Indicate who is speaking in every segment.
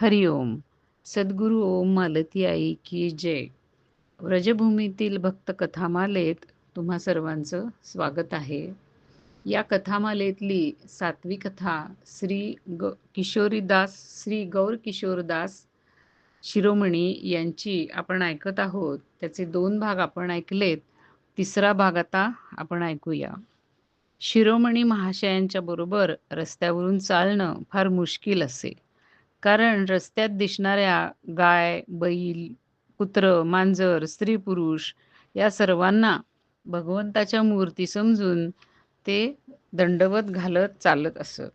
Speaker 1: हरिओम सद्गुरू ओम मालती आई की जय. व्रजभूमीतील भक्त कथामालेत तुम्हा सर्वांचं स्वागत आहे. या कथामालेतली सातवी कथा श्री ग किशोरीदास श्री गौर किशोरदास शिरोमणी यांची आपण ऐकत आहोत. त्याचे दोन भाग आपण ऐकलेत. तिसरा भाग आता आपण ऐकूया. शिरोमणी महाशयांच्या बरोबर रस्त्यावरून चालणं फार मुश्किल असे. कारण रस्त्यात दिसणाऱ्या गाय बैल कुत्र मांजर स्त्री पुरुष या सर्वांना भगवंताच्या मूर्ती समजून ते दंडवत घालत चालत असत.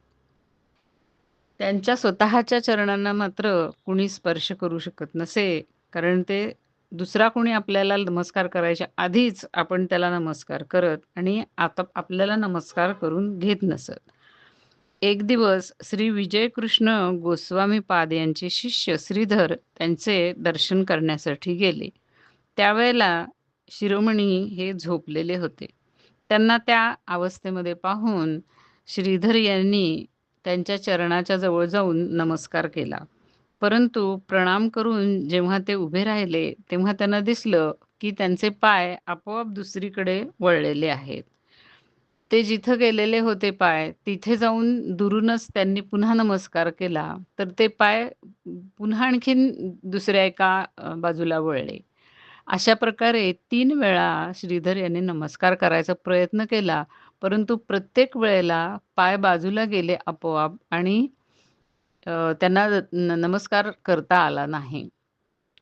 Speaker 1: त्यांच्या स्वतःच्या चरणांना मात्र कुणी स्पर्श करू शकत नसे कारण ते दुसरा कोणी आपल्याला नमस्कार करायच्या आधीच आपण त्याला नमस्कार करत आणि आता आपल्याला नमस्कार करून घेत नसत. एक दिवस श्री विजयकृष्ण गोस्वामी पाद यांचे शिष्य श्रीधर त्यांचे दर्शन करण्यासाठी गेले. त्यावेळेला शिरोमणी हे झोपलेले होते. त्यांना त्या अवस्थेमध्ये पाहून श्रीधर यांनी त्यांच्या चरणाच्या जवळ जाऊन नमस्कार केला. परंतु प्रणाम करून जेव्हा ते उभे राहिले तेव्हा त्यांना दिसलं की त्यांचे पाय आपोआप दुसरीकडे वळलेले आहेत. ते जिथं गेलेले होते पाय तिथे जाऊन दुरूनच त्यांनी पुन्हा नमस्कार केला. तर ते पाय पुन्हा आणखीन दुसऱ्या एका बाजूला वळले. अशा प्रकारे तीन वेळा श्रीधर यांनी नमस्कार करायचा प्रयत्न केला. परंतु प्रत्येक वेळेला पाय बाजूला गेले आपोआप आणि त्यांना नमस्कार करता आला नाही.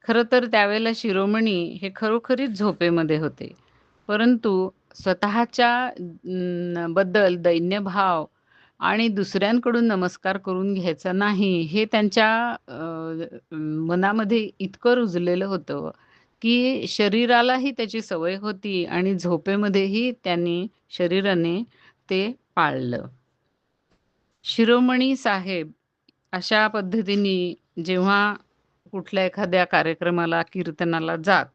Speaker 1: खरं तर त्यावेळेला शिरोमणी हे खरोखरीच झोपेमध्ये होते. परंतु स्वतःच्या बद्दल दैन्यभाव आणि दुसऱ्यांकडून नमस्कार करून घ्यायचा नाही हे त्यांच्या मनामध्ये इतकं रुजलेलं होतं की शरीरालाही त्याची सवय होती आणि झोपेमध्येही त्यांनी शरीराने ते पाळलं. शिरोमणी साहेब अशा पद्धतीने जेव्हा कुठल्या एखाद्या कार्यक्रमाला कीर्तनाला जात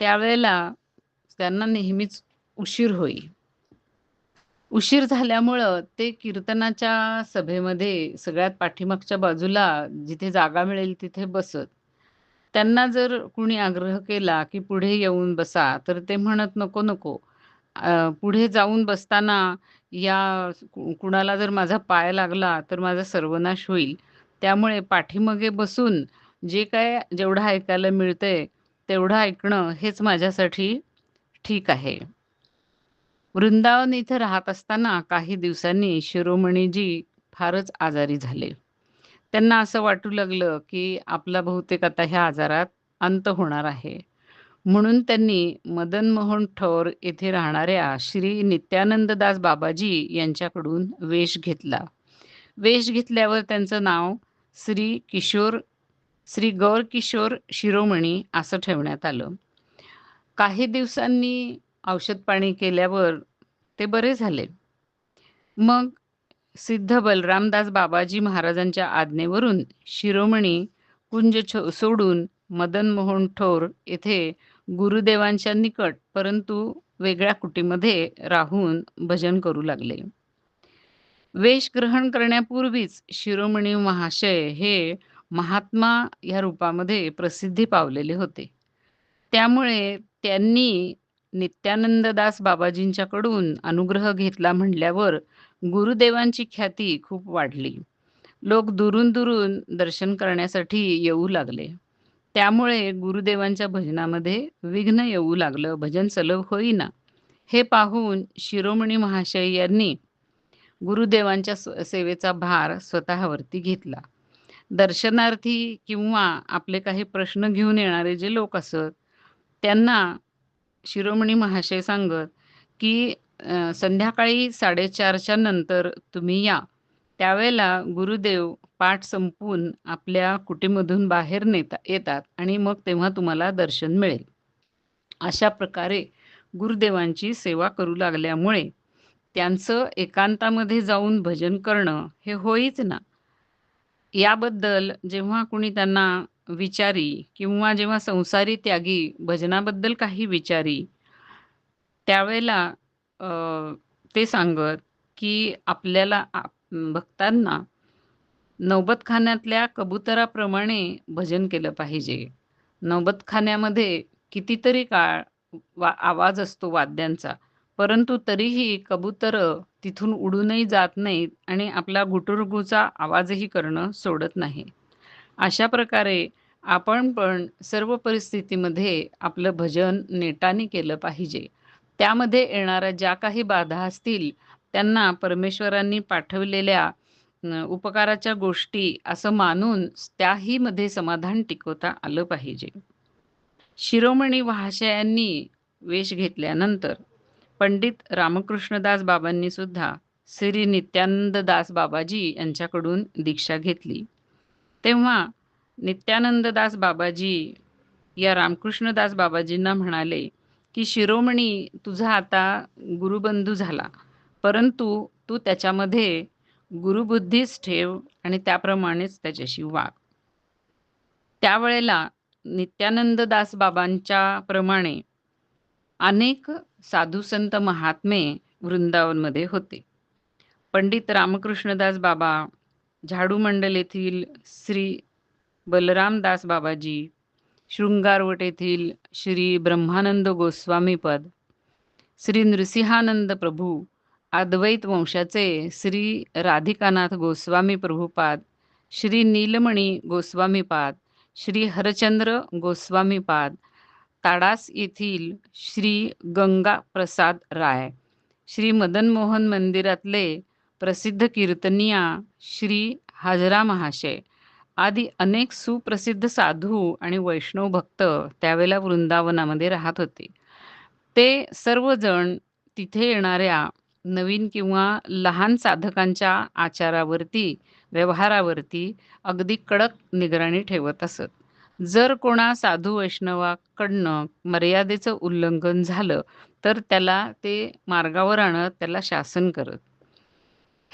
Speaker 1: त्यावेळेला त्यांना नेहमीच उशीर होई उशीर झाल्यामुळं ते कीर्तनाच्या सभेमध्ये सगळ्यात पाठीमागच्या बाजूला जिथे जागा मिळेल तिथे बसत. त्यांना जर कुणी आग्रह केला की पुढे येऊन बसा तर ते म्हणत नको नको. पुढे जाऊन बसताना या कुणाला जर माझा पाय लागला तर माझा सर्वनाश होईल. त्यामुळे पाठीमागे बसून जे काय जेवढं ऐकायला मिळतंय तेवढं ऐकणं हेच माझ्यासाठी ठीक आहे. वृंदावन इथं राहत असताना काही दिवसांनी शिरोमणीजी फारच आजारी झाले. त्यांना असं वाटू लागलं की आपला बहुतेक आता ह्या आजारात अंत होणार आहे. म्हणून त्यांनी मदन मोहन ठोर येथे राहणाऱ्या श्री नित्यानंददास बाबाजी यांच्याकडून वेश घेतला. वेश घेतल्यावर त्यांचं नाव श्री किशोर श्री गौर किशोर शिरोमणी असं ठेवण्यात आलं. काही दिवसांनी औषध पाणी केल्यावर ते बरे झाले. मग सिद्ध बलरामदास बाबाजी महाराजांच्या आज्ञेवरून शिरोमणी कुंज सोडून मदन मोहन ठोर येथे गुरुदेवांच्या निकट परंतु वेगळ्या कुटीमध्ये राहून भजन करू लागले. वेश ग्रहण करण्यापूर्वीच शिरोमणी महाशय हे महात्मा या रूपामध्ये प्रसिद्धी पावलेले होते. त्यामुळे त्यांनी नित्यानंददास बाबाजींच्याकडून अनुग्रह घेतला म्हणल्यावर गुरुदेवांची ख्याती खूप वाढली. लोक दुरून दुरून दर्शन करण्यासाठी येऊ लागले. त्यामुळे गुरुदेवांच्या भजनामध्ये विघ्न येऊ लागलं. भजन सलभ होईना. हे पाहून शिरोमणी महाशय यांनी गुरुदेवांच्या सेवेचा भार स्वतःवरती घेतला. दर्शनार्थी किंवा आपले काही प्रश्न घेऊन येणारे जे लोक असत त्यांना शिरोमणी महाशय सांगत की संध्याकाळी साडेचारच्या नंतर तुम्ही या. त्यावेळेला गुरुदेव पाठ संपवून आपल्या कुटीमधून बाहेर नेता येतात आणि मग तेव्हा तुम्हाला दर्शन मिळेल. अशा प्रकारे गुरुदेवांची सेवा करू लागल्यामुळे त्यांचं एकांतामध्ये जाऊन भजन करणं हे होईच ना. याबद्दल जेव्हा कुणी त्यांना विचारी किंवा जेव्हा संसारी त्यागी भजनाबद्दल काही विचारी त्यावेळेला ते सांगत की आपल्याला भक्तांना नौबतखान्यातल्या कबुतराप्रमाणे भजन केलं पाहिजे. नौबतखान्यामध्ये कितीतरी काळ वा आवाज असतो वाद्यांचा परंतु तरीही कबूतर तिथून उडूनही जात नाहीत आणि आपला गुटुरगुचा आवाजही करणं सोडत नाही. अशा प्रकारे आपण पण सर्व परिस्थितीमध्ये आपलं भजन नेटाने केलं पाहिजे. त्यामध्ये येणाऱ्या ज्या काही बाधा असतील त्यांना परमेश्वरांनी पाठवलेल्या उपकाराच्या गोष्टी असं मानून त्याही मध्ये समाधान टिकवता आलं पाहिजे. शिरोमणी वहाशयांनी वेश घेतल्यानंतर पंडित रामकृष्णदास बाबांनी सुद्धा श्री नित्यानंद दास बाबाजी यांच्याकडून दीक्षा घेतली. तेव्हा नित्यानंददास बाबाजी या रामकृष्णदास बाबाजींना म्हणाले की शिरोमणी तुझा आता गुरुबंधू झाला. परंतु तू त्याच्यामध्ये गुरुबुद्धीच ठेव आणि त्याप्रमाणेच त्याच्याशी वाग. त्यावेळेला नित्यानंददास बाबांच्या प्रमाणे अनेक साधुसंत महात्मे वृंदावनमध्ये होते. पंडित रामकृष्णदास बाबा झाडू मंडल येथील श्री बलरामदास बाबाजी शृंगारवट येथील श्री ब्रह्मानंद गोस्वामीपद श्री नृसिंहानंद प्रभू अद्वैत वंशाचे श्री राधिकानाथ गोस्वामी प्रभुपाद श्री नीलमणी गोस्वामीपाद श्री हरचंद्र गोस्वामीपाद ताडास येथील श्री गंगा प्रसाद राय श्री मदन मोहन मंदिरातले प्रसिद्ध कीर्तनिया श्री हाजरा महाशय. आदी अनेक सुप्रसिद्ध साधू आणि वैष्णव भक्त त्यावेळेला वृंदावनामध्ये राहत होते. ते सर्वजण तिथे येणाऱ्या नवीन किंवा लहान साधकांच्या आचारावरती व्यवहारावरती अगदी कडक निगराणी ठेवत असत. जर कोणा साधू वैष्णवाकडनं मर्यादेचं उल्लंघन झालं तर त्याला ते मार्गावर आणत त्याला शासन करत.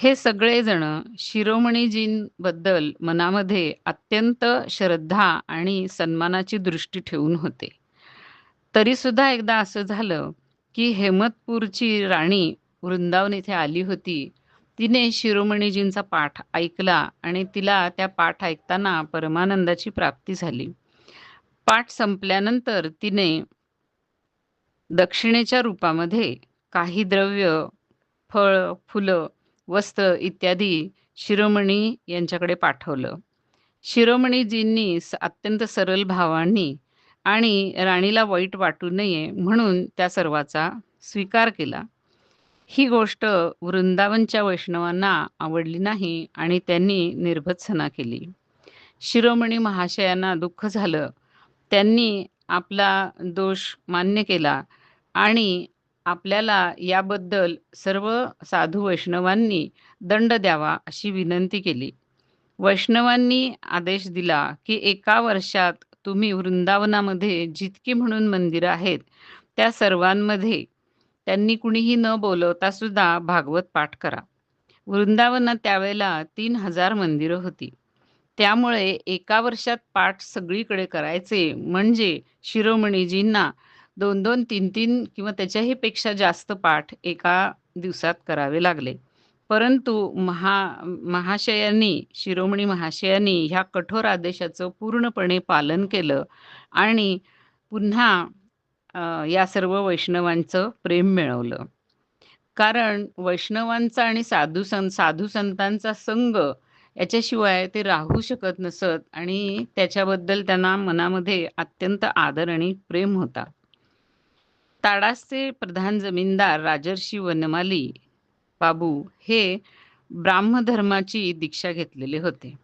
Speaker 1: हे सगळेजण शिरोमणीजींबद्दल मनामध्ये अत्यंत श्रद्धा आणि सन्मानाची दृष्टी ठेवून होते. तरीसुद्धा एकदा असं झालं की हेमतपूरची राणी वृंदावन इथे आली होती. तिने शिरोमणीजींचा पाठ ऐकला आणि तिला त्या पाठ ऐकताना परमानंदाची प्राप्ती झाली. पाठ संपल्यानंतर तिने दक्षिणेच्या रूपामध्ये काही द्रव्य फळ फुलं वस्त्र इत्यादी शिरोमणी यांच्याकडे पाठवलं. शिरोमणीजींनी अत्यंत सरळ भावांनी आणि राणीला वाईट वाटू नये म्हणून त्या सर्वाचा स्वीकार केला. ही गोष्ट वृंदावनच्या वैष्णवांना आवडली नाही आणि त्यांनी निर्भत्सना केली. शिरोमणी महाशयांना दुःख झालं. त्यांनी आपला दोष मान्य केला आणि आपल्याला याबद्दल सर्व साधू वैष्णवांनी दंड द्यावा अशी विनंती केली. वैष्णवांनी आदेश दिला की एका वर्षात तुम्ही वृंदावनामध्ये जितकी म्हणून मंदिरं आहेत त्या सर्वांमध्ये त्यांनी कुणीही न बोलवता सुद्धा भागवत पाठ करा. वृंदावनात त्यावेळेला तीन हजार मंदिरं होती. त्यामुळे एका वर्षात पाठ सगळीकडे करायचे म्हणजे शिरोमणीजींना दोन दोन तीन तीन किंवा त्याच्याही पेक्षा जास्त पाठ एका दिवसात करावे लागले. परंतु महा महाशयांनी शिरोमणी महाशयांनी ह्या कठोर आदेशाचं पूर्णपणे पालन केलं आणि पुन्हा या सर्व वैष्णवांचं प्रेम मिळवलं. कारण वैष्णवांचा आणि साधू सं साधू संतांचा संघ याच्याशिवाय ते राहू शकत नसत आणि त्याच्याबद्दल त्यांना मनामध्ये अत्यंत आदर आणि प्रेम होता. ताडासचे प्रधान जमीनदार राजर्षी वनमाली बाबू हे ब्राह्मधर्माची दीक्षा घेतलेले होते.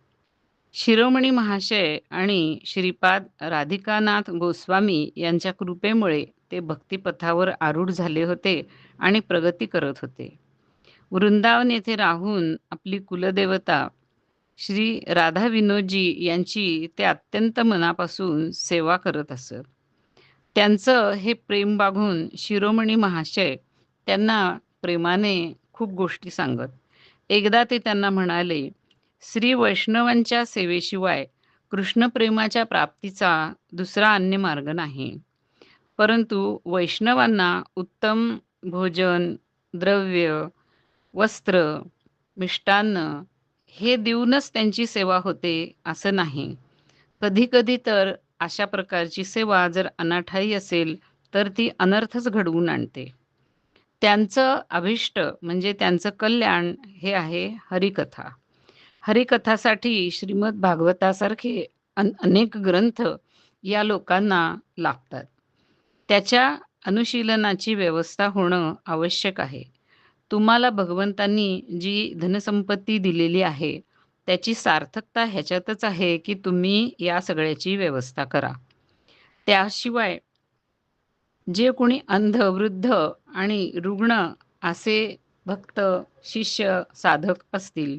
Speaker 1: शिरोमणी महाशय आणि श्रीपाद राधिकानाथ गोस्वामी यांच्या कृपेमुळे ते भक्तिपथावर आरूढ झाले होते आणि प्रगती करत होते. वृंदावन येथे राहून आपली कुलदेवता श्री राधा विनोदजी यांची ते अत्यंत मनापासून सेवा करत असत. त्यांचं हे प्रेम बाघून शिरोमणी महाशय त्यांना प्रेमाने खूप गोष्टी सांगत. एकदा ते त्यांना म्हणाले श्री वैष्णवांच्या सेवेशिवाय कृष्णप्रेमाच्या प्राप्तीचा दुसरा अन्य मार्ग नाही. परंतु वैष्णवांना उत्तम भोजन द्रव्य वस्त्र मिष्टान्न हे देऊनच त्यांची सेवा होते असं नाही. कधी कधी तर अशा प्रकारची सेवा जर अनाठाई असेल तर ती अनर्थच घडवून आणते. त्यांचं अभिष्ट म्हणजे त्यांचं कल्याण हे आहे हरिकथा. हरिकथासाठी श्रीमद भागवतासारखे अनेक ग्रंथ या लोकांना लाभतात त्याच्या अनुशीलनाची व्यवस्था होणं आवश्यक आहे. तुम्हाला भगवंतांनी जी धनसंपत्ती दिलेली आहे त्याची सार्थकता ह्याच्यातच आहे की तुम्ही या सगळ्याची व्यवस्था करा. त्याशिवाय जे कोणी अंध वृद्ध आणि रुग्ण असे भक्त शिष्य साधक असतील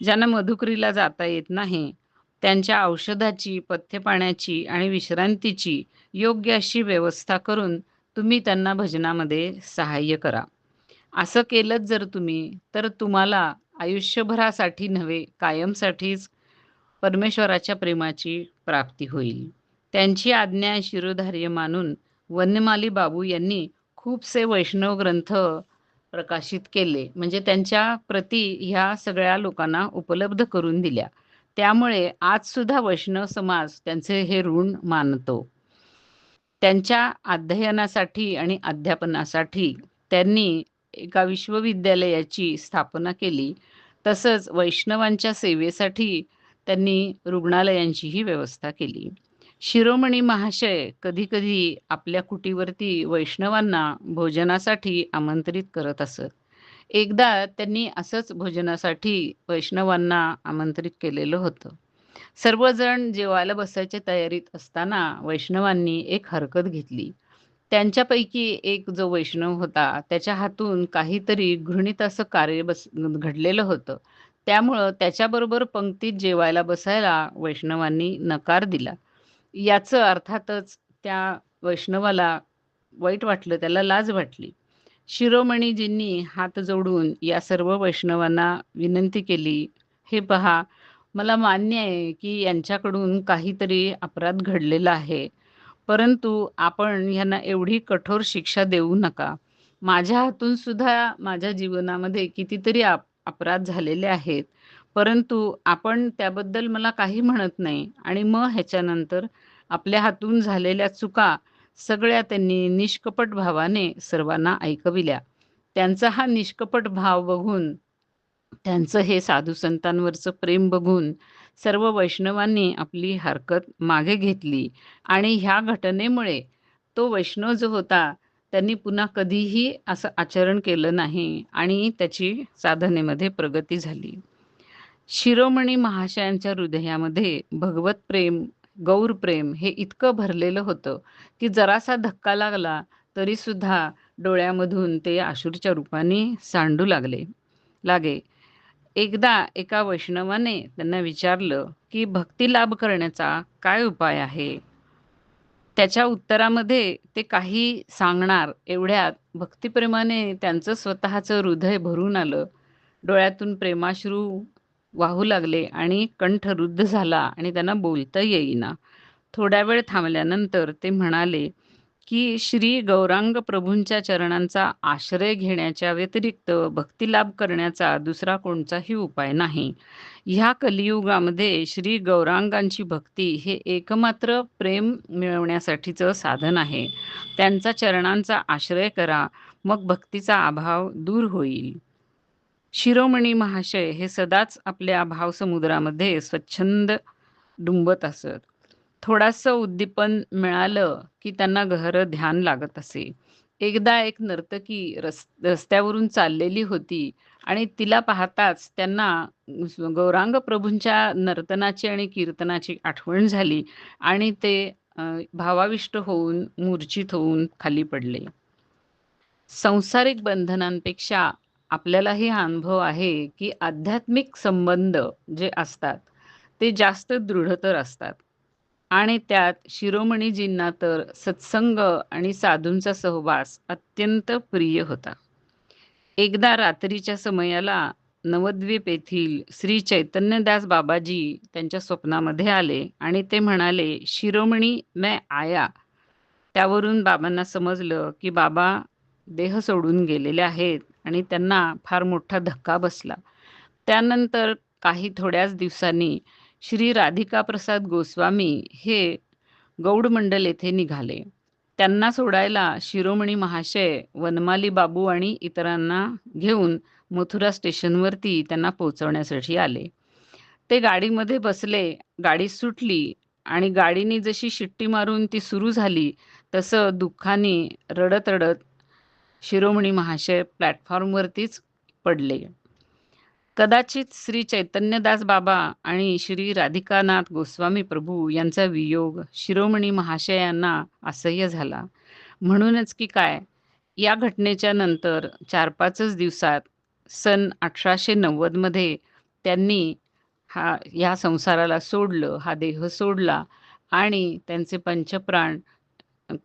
Speaker 1: ज्यांना मधुकरीला जाता येत नाही त्यांच्या औषधाची पथ्यपाण्याची आणि विश्रांतीची योग्य अशी व्यवस्था करून तुम्ही त्यांना भजनामध्ये सहाय्य करा. असं केलंच जर तुम्ही तर तुम्हाला आयुष्यभरासाठी नव्हे कायमसाठीच परमेश्वराच्या प्रेमाची प्राप्ती होईल. त्यांची आज्ञा शिरोधार्य मानून वन्यमाली बाबू यांनी खूपसे वैष्णव ग्रंथ प्रकाशित केले. म्हणजे त्यांच्या प्रती ह्या सगळ्या लोकांना उपलब्ध करून दिल्या. त्यामुळे आज सुद्धा वैष्णव समाज त्यांचे हे ऋण मानतो. त्यांच्या अध्ययनासाठी आणि अध्यापनासाठी त्यांनी एका विश्वविद्यालयाची स्थापना केली. तसंच वैष्णवांच्या सेवेसाठी त्यांनी रुग्णालयांचीही व्यवस्था केली. शिरोमणी महाशय कधीकधी आपल्या कुटीवरती वैष्णवांना भोजनासाठी आमंत्रित करत असत. एकदा त्यांनी असंच भोजनासाठी वैष्णवांना आमंत्रित केलेलं होतं. सर्वजण जेवायला बसायच्या तयारीत असताना वैष्णवांनी एक हरकत घेतली. त्यांच्यापैकी एक जो वैष्णव होता त्याच्या हातून काहीतरी घृणित असं कार्य बस घडलेलं होतं. त्यामुळं त्याच्याबरोबर पंक्तीत जेवायला बसायला वैष्णवांनी नकार दिला. याचं अर्थातच त्या वैष्णवाला वाईट वाटलं त्याला लाज वाटली. शिरोमणीजींनी हात जोडून या सर्व वैष्णवांना विनंती केली हे पहा मला मान्य आहे की यांच्याकडून काहीतरी अपराध घडलेला आहे. परंतु आपण यांना एवढी कठोर शिक्षा देऊ नका. माझ्या हातून सुद्धा माझ्या जीवनामध्ये कितीतरी अपराध झालेले आहेत. परंतु आपण त्याबद्दल मला काही म्हणत नाही आणि मग ह्याच्यानंतर आपल्या हातून झालेल्या चुका सगळ्या त्यांनी निष्कपट भावाने सर्वांना ऐकविल्या. त्यांचा हा निष्कपट भाव बघून त्यांचं हे साधू संतांवरचं प्रेम बघून सर्व वैष्णवांनी आपली हरकत मागे घेतली आणि ह्या घटनेमुळे तो वैष्णव जो होता त्यांनी पुन्हा कधीही असं आचरण केलं नाही आणि त्याची साधनेमध्ये प्रगती झाली. शिरोमणी महाशयांच्या हृदयामध्ये भगवत प्रेम गौर प्रेम हे इतकं भरलेलं होतं की जरासा धक्का लागला तरी सुद्धा डोळ्यामधून ते आशूरच्या रूपाने सांडू लागले. लागे एकदा एका वैष्णवाने त्यांना विचारलं की भक्ती लाभ करण्याचा काय उपाय आहे? त्याच्या उत्तरामध्ये ते काही सांगणार एवढ्यात भक्तिप्रेमाने त्यांचं स्वतःचं हृदय भरून आलं. डोळ्यातून प्रेमाश्रू वाहू लागले आणि कंठ रुद्ध झाला आणि त्यांना बोलता येईना. थोड्या वेळ थांबल्यानंतर ते म्हणाले की श्री गौरांग प्रभूंच्या चरणांचा आश्रय घेण्याच्या व्यतिरिक्त भक्तिलाभ करण्याचा दुसरा कोणताही उपाय नाही. ह्या कलियुगामध्ये श्री गौरांगांची भक्ती हे एकमात्र प्रेम मिळवण्यासाठीचं साधन आहे. त्यांचा चरणांचा आश्रय करा मग भक्तीचा अभाव दूर होईल. शिरोमणी महाशय हे सदाच आपल्या भावसमुद्रामध्ये स्वच्छंद डुंबत असत. थोडासं उद्दीपन मिळालं की त्यांना गहरं ध्यान लागत असे. एकदा एक नर्तकी रस रस्त्यावरून चाललेली होती आणि तिला पाहताच त्यांना गौरांग प्रभूंच्या नर्तनाची आणि कीर्तनाची आठवण झाली आणि ते भावाविष्ट होऊन मूर्छित होऊन खाली पडले. संसारिक बंधनांपेक्षा आपल्यालाही हा अनुभव आहे की आध्यात्मिक संबंध जे असतात ते जास्त दृढतर असतात. आणि त्यात शिरोमणीजींना तर सत्संग आणि साधूंचा सहवास अत्यंत प्रिय होता. एकदा रात्रीच्या समयाला नवद्वीप येथील श्री चैतन्यदास बाबाजी त्यांच्या स्वप्नामध्ये आले आणि ते म्हणाले शिरोमणी मैं आया. त्यावरून बाबांना समजलं की बाबा देह सोडून गेलेले आहेत आणि त्यांना फार मोठा धक्का बसला. त्यानंतर काही थोड्याच दिवसांनी श्री राधिका प्रसाद गोस्वामी हे गौडमंडल येथे निघाले. त्यांना सोडायला शिरोमणी महाशय वनमाली बाबू आणि इतरांना घेऊन मथुरा स्टेशनवरती त्यांना पोहोचवण्यासाठी आले. ते गाडीमध्ये बसले गाडी सुटली आणि गाडीने जशी शिट्टी मारून ती सुरू झाली तसं दुःखाने रडत रडत शिरोमणी महाशय प्लॅटफॉर्मवरतीच पडले. कदाचित श्री चैतन्यदास बाबा आणि श्री राधिकानाथ गोस्वामी प्रभू यांचा वियोग शिरोमणी महाशयांना असह्य झाला. म्हणूनच की काय या घटनेच्या नंतर चार पाचच दिवसात सन अठराशे नव्वदमध्ये त्यांनी हा ह्या संसाराला सोडलं हा देह सोडला आणि त्यांचे पंचप्राण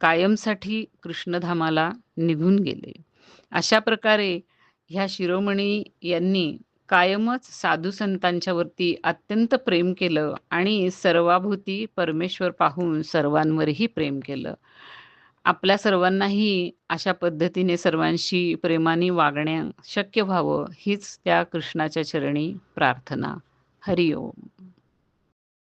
Speaker 1: कायमसाठी कृष्णधामाला निघून गेले. अशा प्रकारे ह्या शिरोमणी यांनी कायमच साधू संतांच्या वरती अत्यंत प्रेम केलं आणि सर्वाभूती परमेश्वर पाहून सर्वांवरही प्रेम केलं. आपल्या सर्वांनाही अशा पद्धतीने सर्वांशी प्रेमाने वागण्या शक्य व्हावं हीच त्या कृष्णाच्या चरणी प्रार्थना. हरिओम.